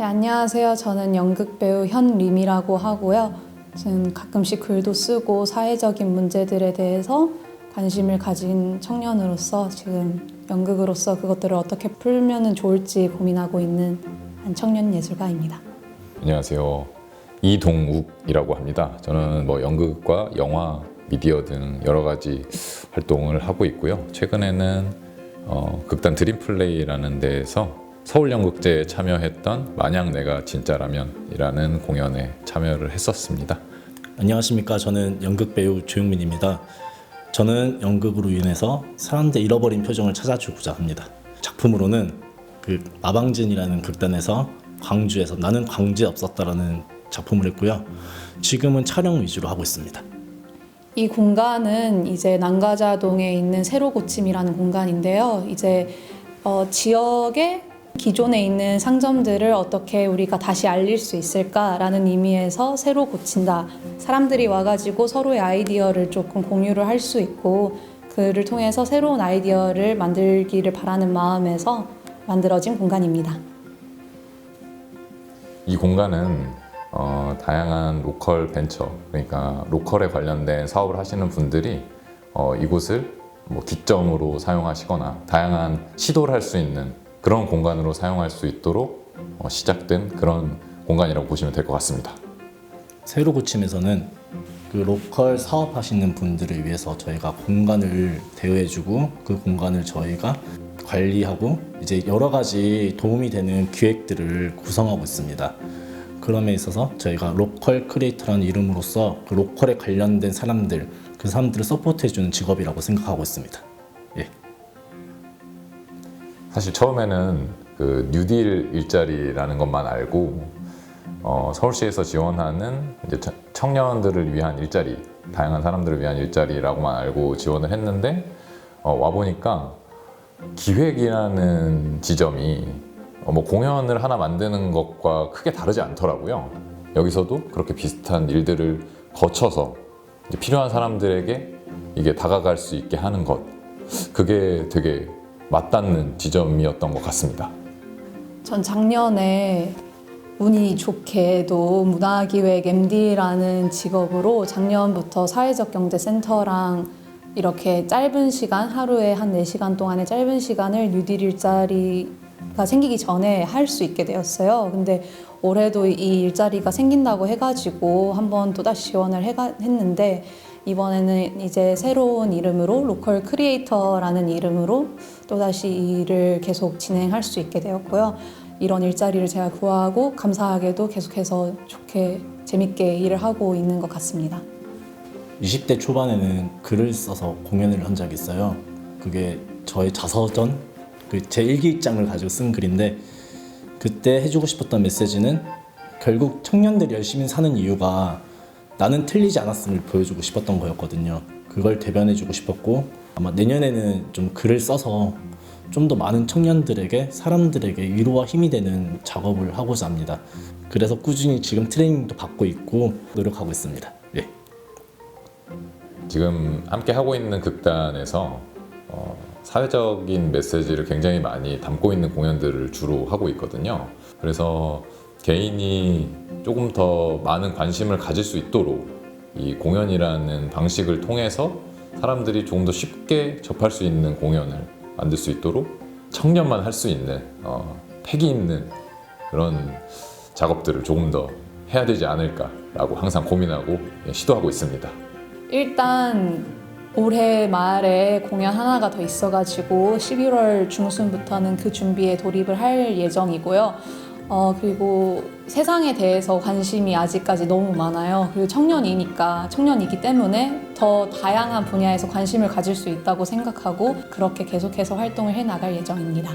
네, 안녕하세요. 저는 연극 배우 현림이라고 하고요. 저는 가끔씩 글도 쓰고 사회적인 문제들에 대해서 관심을 가진 청년으로서 지금 연극으로서 그것들을 어떻게 풀면 좋을지 고민하고 있는 한 청년 예술가입니다. 안녕하세요. 이동욱이라고 합니다. 저는 뭐 연극과 영화, 미디어 등 여러 가지 활동을 하고 있고요. 최근에는 어, 극단 드림플레이라는 데에서 서울연극제에 참여했던 만약 내가 진짜라면이라는 공연에 참여를 했었습니다. 안녕하십니까. 저는 연극 배우 조용민입니다. 저는 연극으로 인해서 사람들 잃어버린 표정을 찾아주고자 합니다. 작품으로는 그 마방진이라는 극단에서 광주에서 나는 광주에 없었다라는 작품을 했고요. 지금은 촬영 위주로 하고 있습니다. 이 공간은 이제 난가자동에 있는 새로 고침이라는 공간인데요. 이제 어, 지역에 기존에 있는 상점들을 어떻게 우리가 다시 알릴 수 있을까라는 의미에서 새로 고친다. 사람들이 와가지고 서로의 아이디어를 조금 공유를 할 수 있고 그를 통해서 새로운 아이디어를 만들기를 바라는 마음에서 만들어진 공간입니다. 이 공간은 어, 다양한 로컬 벤처, 그러니까 로컬에 관련된 사업을 하시는 분들이 어, 이곳을 뭐 기점으로 사용하시거나 다양한 시도를 할 수 있는 그런 공간으로 사용할 수 있도록 어, 시작된 그런 공간이라고 보시면 될 것 같습니다. 새로 고침에서는 그 로컬 사업하시는 분들을 위해서 저희가 공간을 대여해주고 그 공간을 저희가 관리하고 이제 여러 가지 도움이 되는 기획들을 구성하고 있습니다. 그럼에 있어서 저희가 로컬 크리에이터라는 이름으로서 그 로컬에 관련된 사람들 그 사람들을 서포트해주는 직업이라고 생각하고 있습니다. 예. 사실 처음에는 그 뉴딜 일자리라는 것만 알고 어, 서울시에서 지원하는 이제 청- 청년들을 위한 일자리, 다양한 사람들을 위한 일자리라고만 알고 지원을 했는데 어, 와 보니까 기획이라는 지점이 어, 뭐 공연을 하나 만드는 것과 크게 다르지 않더라고요. 여기서도 그렇게 비슷한 일들을 거쳐서 필요한 사람들에게 이게 다가갈 수 있게 하는 것, 그게 되게 맞닿는 지점이었던 것 같습니다. 전 작년에 운이 좋게도 문화기획 MD라는 직업으로 작년부터 사회적 경제센터랑 이렇게 짧은 시간, 하루에 한 4시간 동안의 짧은 시간을 뉴딜 일자리가 생기기 전에 할 수 있게 되었어요. 근데 올해도 이 일자리가 생긴다고 해가지고 한번 또다시 지원을 해가, 했는데 이번에는 이제 새로운 이름으로 로컬 크리에이터라는 이름으로 또다시 이 일을 계속 진행할 수 있게 되었고요. 이런 일자리를 제가 구하고 감사하게도 계속해서 좋게 재밌게 일을 하고 있는 것 같습니다. 20대 초반에는 글을 써서 공연을 한 적이 있어요. 그게 저의 자서전, 그제 일기장을 가지고 쓴 글인데 그때 해주고 싶었던 메시지는 결국 청년들이 열심히 사는 이유가 나는 틀리지 않았음을 보여주고 싶었던 거였거든요. 그걸 대변해주고 싶었고 아마 내년에는 좀 글을 써서 좀 더 많은 청년들에게 사람들에게 위로와 힘이 되는 작업을 하고자 합니다. 그래서 꾸준히 지금 트레이닝도 받고 있고 노력하고 있습니다. 예. 지금 함께 하고 있는 극단에서 어, 사회적인 메시지를 굉장히 많이 담고 있는 공연들을 주로 하고 있거든요. 그래서 개인이 조금 더 많은 관심을 가질 수 있도록 이 공연이라는 방식을 통해서 사람들이 조금 더 쉽게 접할 수 있는 공연을 만들 수 있도록 청년만 할 수 있는 어, 패기 있는 그런 작업들을 조금 더 해야 되지 않을까라고 항상 고민하고 예, 시도하고 있습니다. 일단 올해 말에 공연 하나가 더 있어가지고 11월 중순부터는 그 준비에 돌입을 할 예정이고요. 어, 그리고 세상에 대해서 관심이 아직까지 너무 많아요. 그리고 청년이니까, 청년이기 때문에 더 다양한 분야에서 관심을 가질 수 있다고 생각하고 그렇게 계속해서 활동을 해 나갈 예정입니다.